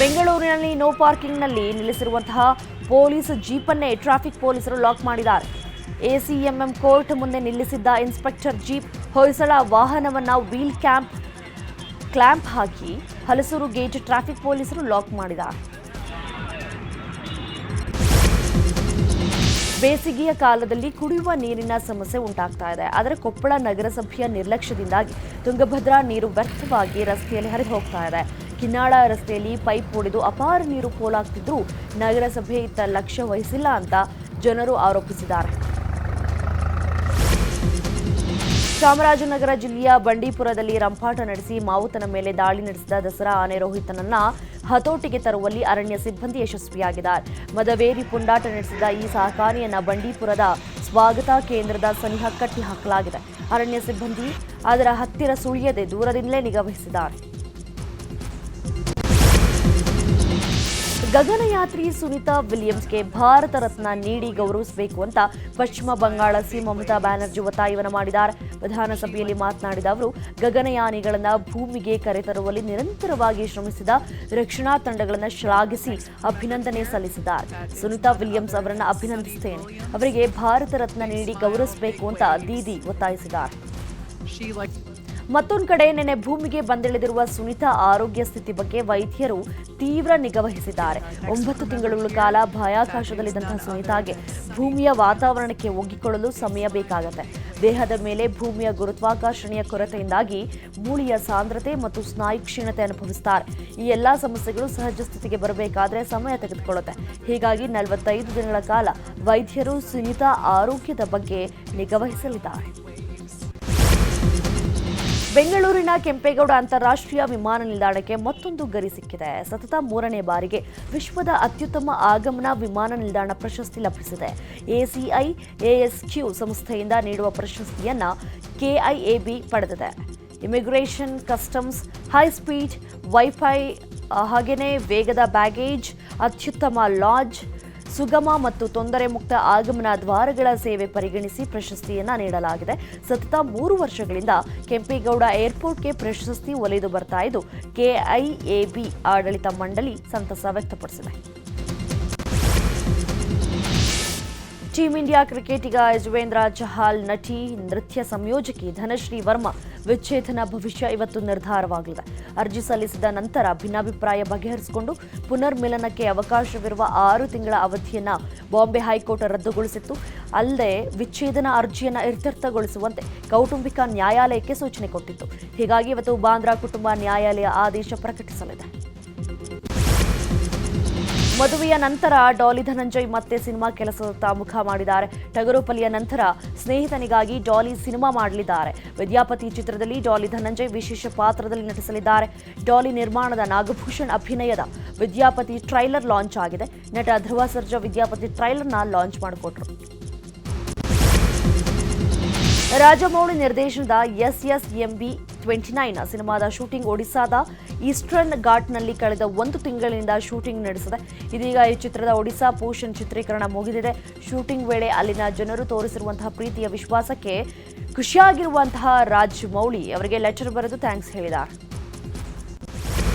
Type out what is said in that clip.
ಬೆಂಗಳೂರಿನಲ್ಲಿ ನೋ ಪಾರ್ಕಿಂಗ್ನಲ್ಲಿ ನಿಲ್ಲಿಸಿರುವಂತಹ ಪೊಲೀಸ್ ಜೀಪನ್ನೇ ಟ್ರಾಫಿಕ್ ಪೊಲೀಸರು ಲಾಕ್ ಮಾಡಿದ್ದಾರೆ. ಎಸಿಎಂಎಂ ಕೋರ್ಟ್ ಮುಂದೆ ನಿಲ್ಲಿಸಿದ್ದ ಇನ್ಸ್ಪೆಕ್ಟರ್ ಜೀಪ್ ಹೊಯ್ಸಳ ವಾಹನವನ್ನು ವೀಲ್ ಕ್ಯಾಂಪ್ ಕ್ಲ್ಯಾಂಪ್ ಹಾಕಿ ಹಲಸೂರು ಗೇಟ್ ಟ್ರಾಫಿಕ್ ಪೊಲೀಸರು ಲಾಕ್ ಮಾಡಿದ್ದಾರೆ. ಬೇಸಿಗೆಯ ಕಾಲದಲ್ಲಿ ಕುಡಿಯುವ ನೀರಿನ ಸಮಸ್ಯೆ ಉಂಟಾಗ್ತಾ ಇದೆ. ಆದರೆ ಕೊಪ್ಪಳ ನಗರಸಭೆಯ ನಿರ್ಲಕ್ಷ್ಯದಿಂದಾಗಿ ತುಂಗಭದ್ರಾ ನೀರು ವ್ಯರ್ಥವಾಗಿ ರಸ್ತೆಯಲ್ಲಿ ಹರಿದು ಹೋಗ್ತಾ ಇದೆ. ಕಿನ್ನಾಳ ರಸ್ತೆಯಲ್ಲಿ ಪೈಪ್ ಒಡೆದು ಅಪಾರ ನೀರು ಪೋಲಾಗ್ತಿದ್ರೂ ನಗರಸಭೆ ಇತ್ತ ಲಕ್ಷ್ಯ ವಹಿಸಿಲ್ಲ ಅಂತ ಜನರು ಆರೋಪಿಸಿದ್ದಾರೆ. ಚಾಮರಾಜನಗರ ಜಿಲ್ಲೆಯ ಬಂಡೀಪುರದಲ್ಲಿ ರಂಪಾಟ ನಡೆಸಿ ಮಾವುತನ ಮೇಲೆ ದಾಳಿ ನಡೆಸಿದ ದಸರಾ ಆನೆ ರೋಹಿತನನ್ನ ಹತೋಟಿಗೆ ತರುವಲ್ಲಿ ಅರಣ್ಯ ಸಿಬ್ಬಂದಿ ಯಶಸ್ವಿಯಾಗಿದ್ದಾರೆ. ಮದವೇರಿ ಪುಂಡಾಟ ನಡೆಸಿದ ಈ ಸಹಕಾರಿಯನ್ನ ಬಂಡೀಪುರದ ಸ್ವಾಗತ ಕೇಂದ್ರದ ಸನಿಹ ಕಟ್ಟಿ ಹಾಕಲಾಗಿದೆ ಅರಣ್ಯ ಸಿಬ್ಬಂದಿ ಅದರ ಹತ್ತಿರ ಸುಳಿಯದೆ ದೂರದಿಂದಲೇ ನಿಗಾವಹಿಸಿದ್ದಾರೆ ಗಗನಯಾತ್ರಿ ಸುನೀತಾ ವಿಲಿಯಮ್ಸ್ಗೆ ಭಾರತ ರತ್ನ ನೀಡಿ ಗೌರವಿಸಬೇಕು ಅಂತ ಪಶ್ಚಿಮ ಬಂಗಾಳ ಸಿ ಮಮತಾ ಬ್ಯಾನರ್ಜಿ ಒತ್ತಾಯವನ್ನು ಮಾಡಿದ್ದಾರೆ. ವಿಧಾನಸಭೆಯಲ್ಲಿ ಮಾತನಾಡಿದ ಅವರು, ಗಗನಯಾನಿಗಳನ್ನು ಭೂಮಿಗೆ ಕರೆತರುವಲ್ಲಿ ನಿರಂತರವಾಗಿ ಶ್ರಮಿಸಿದ ರಕ್ಷಣಾ ತಂಡಗಳನ್ನು ಶ್ಲಾಘಿಸಿ ಅಭಿನಂದನೆ ಸಲ್ಲಿಸಿದ್ದಾರೆ. ಸುನೀತಾ ವಿಲಿಯಮ್ಸ್ ಅವರನ್ನು ಅಭಿನಂದಿಸುತ್ತೇನೆ ಅವರಿಗೆ ಭಾರತ ರತ್ನ ನೀಡಿ ಗೌರವಿಸಬೇಕು ಅಂತ ದೀದಿ ಒತ್ತಾಯಿಸಿದ್ದಾರೆ. ಮತ್ತೊಂದು ಕಡೆ ನಿನ್ನೆ ಭೂಮಿಗೆ ಬಂದಿಳಿದಿರುವ ಸುನೀತಾ ಆರೋಗ್ಯ ಸ್ಥಿತಿ ಬಗ್ಗೆ ವೈದ್ಯರು ತೀವ್ರ ನಿಗಾವಹಿಸಿದ್ದಾರೆ ಒಂಬತ್ತು ತಿಂಗಳುಗಳ ಕಾಲ ಬಾಹ್ಯಾಕಾಶದಲ್ಲಿದ್ದಂತಹ ಸುನೀತಾಗೆ ಭೂಮಿಯ ವಾತಾವರಣಕ್ಕೆ ಒಗ್ಗಿಕೊಳ್ಳಲು ಸಮಯ ಬೇಕಾಗುತ್ತೆ. ದೇಹದ ಮೇಲೆ ಭೂಮಿಯ ಗುರುತ್ವಾಕರ್ಷಣೆಯ ಕೊರತೆಯಿಂದಾಗಿ ಮೂಳೆಯ ಸಾಂದ್ರತೆ ಮತ್ತು ಸ್ನಾಯು ಕ್ಷೀಣತೆ ಅನುಭವಿಸ್ತಾರೆ. ಈ ಎಲ್ಲಾ ಸಮಸ್ಯೆಗಳು ಸಹಜ ಸ್ಥಿತಿಗೆ ಬರಬೇಕಾದ್ರೆ ಸಮಯ ತೆಗೆದುಕೊಳ್ಳುತ್ತೆ. ಹೀಗಾಗಿ ನಲವತ್ತೈದು ದಿನಗಳ ಕಾಲ ವೈದ್ಯರು ಸುನೀತಾ ಆರೋಗ್ಯದ ಬಗ್ಗೆ ನಿಗಾವಹಿಸಲಿದ್ದಾರೆ ಬೆಂಗಳೂರಿನ ಕೆಂಪೇಗೌಡ ಅಂತಾರಾಷ್ಟ್ರೀಯ ವಿಮಾನ ನಿಲ್ದಾಣಕ್ಕೆ ಮತ್ತೊಂದು ಗರಿ ಸಿಕ್ಕಿದೆ. ಸತತ ಮೂರನೇ ಬಾರಿಗೆ ವಿಶ್ವದ ಅತ್ಯುತ್ತಮ ಆಗಮನ ವಿಮಾನ ನಿಲ್ದಾಣ ಪ್ರಶಸ್ತಿ ಲಭಿಸಿದೆ. ಎಸಿಐ, ಎಎಸ್ಕ್ಯೂ ಸಂಸ್ಥೆಯಿಂದ ನೀಡುವ ಪ್ರಶಸ್ತಿಯನ್ನ ಕೆಐಎಬಿ ಪಡೆದಿದೆ. Immigration customs, high speed, wifi ಹಾಗೆಯೇ ವೇಗದ ಬ್ಯಾಗೇಜ್, ಅತ್ಯುತ್ತಮ ಲಾಡ್ಜ್ ಸುಗಮ ಮತ್ತು ತೊಂದರೆ ಮುಕ್ತ ಆಗಮನ ದ್ವಾರಗಳ ಸೇವೆ ಪರಿಗಣಿಸಿ ಪ್ರಶಸ್ತಿಯನ್ನ ನೀಡಲಾಗಿದೆ. ಸತತ ಮೂರು ವರ್ಷಗಳಿಂದ ಕೆಂಪೇಗೌಡ ಏರ್ಪೋರ್ಟ್ಗೆ ಪ್ರಶಸ್ತಿ ಒಲಿದು ಬರ್ತಾ ಇದ್ದು, ಕೆಐಎಬಿ ಆಡಳಿತ ಮಂಡಳಿ ಸಂತಸ ವ್ಯಕ್ತಪಡಿಸಿದೆ. ಟೀಂ ಇಂಡಿಯಾ ಕ್ರಿಕೆಟಿಗ ಯಜುವೇಂದ್ರ ಚಹಾಲ್, ನಟಿ ನೃತ್ಯ ಸಂಯೋಜಕಿ ಧನಶ್ರೀ ವರ್ಮಾ ವಿಚ್ಛೇದನ ಭವಿಷ್ಯ ಇವತ್ತು ನಿರ್ಧಾರವಾಗಲಿದೆ. ಅರ್ಜಿ ಸಲ್ಲಿಸಿದ ನಂತರ ಭಿನ್ನಾಭಿಪ್ರಾಯ ಬಗೆಹರಿಸಿಕೊಂಡು ಪುನರ್ಮಿಲನಕ್ಕೆ ಅವಕಾಶವಿರುವ ಆರು ತಿಂಗಳ ಅವಧಿಯನ್ನು ಬಾಂಬೆ ಹೈಕೋರ್ಟ್ ರದ್ದುಗೊಳಿಸಿತ್ತು. ಅಲ್ಲದೆ ವಿಚ್ಛೇದನ ಅರ್ಜಿಯನ್ನು ಇತ್ಯರ್ಥಗೊಳಿಸುವಂತೆ ಕೌಟುಂಬಿಕ ನ್ಯಾಯಾಲಯಕ್ಕೆ ಸೂಚನೆ ಕೊಟ್ಟಿತ್ತು. ಹೀಗಾಗಿ ಇವತ್ತು ಬಾಂದ್ರಾ ಕುಟುಂಬ ನ್ಯಾಯಾಲಯ ಆದೇಶ ಪ್ರಕಟಿಸಲಿದೆ. ಮದುವೆಯ ನಂತರ ಡಾಲಿ ಧನಂಜಯ್ ಮತ್ತೆ ಸಿನಿಮಾ ಕೆಲಸದತ್ತ ಮುಖ ಮಾಡಿದ್ದಾರೆ. ಟಗರುಪಲಿಯ ನಂತರ ಸ್ನೇಹಿತನಿಗಾಗಿ ಡಾಲಿ ಸಿನಿಮಾ ಮಾಡಲಿದ್ದಾರೆ. ವಿದ್ಯಾಪತಿ ಚಿತ್ರದಲ್ಲಿ ಡಾಲಿ ಧನಂಜಯ್ ವಿಶೇಷ ಪಾತ್ರದಲ್ಲಿ ನಟಿಸಲಿದ್ದಾರೆ. ಡಾಲಿ ನಿರ್ಮಾಣದ ನಾಗಭೂಷಣ್ ಅಭಿನಯದ ವಿದ್ಯಾಪತಿ ಟ್ರೈಲರ್ ಲಾಂಚ್ ಆಗಿದೆ. ನಟ ಧ್ರುವ ಸರ್ಜಾ ವಿದ್ಯಾಪತಿ ಟ್ರೈಲರ್ನ ಲಾಂಚ್ ಮಾಡಿಕೊಟ್ರು. ರಾಜಮೌಳಿ ನಿರ್ದೇಶನದ S S MB twenty nine ಸಿನಿಮಾದ ಶೂಟಿಂಗ್ ಒಡಿಸಾದ ಈಸ್ಟರ್ನ್ ಘಾಟ್ನಲ್ಲಿ ಕಳೆದ ಒಂದು ತಿಂಗಳಿನಿಂದ ಶೂಟಿಂಗ್ ನಡೆಸಿದೆ. ಇದೀಗ ಈ ಚಿತ್ರದ ಒಡಿಸಾ ಪೋಷನ್ ಚಿತ್ರೀಕರಣ ಮುಗಿದಿದೆ. ಶೂಟಿಂಗ್ ವೇಳೆ ಅಲ್ಲಿನ ಜನರು ತೋರಿಸಿರುವಂತಹ ಪ್ರೀತಿಯ ವಿಶ್ವಾಸಕ್ಕೆ ಖುಷಿಯಾಗಿರುವಂತಹ ರಾಜ್ ಮೌಳಿ ಅವರಿಗೆ ಲೆಟರ್ ಬರೆದು ಥ್ಯಾಂಕ್ಸ್ ಹೇಳಿದ್ದಾರೆ.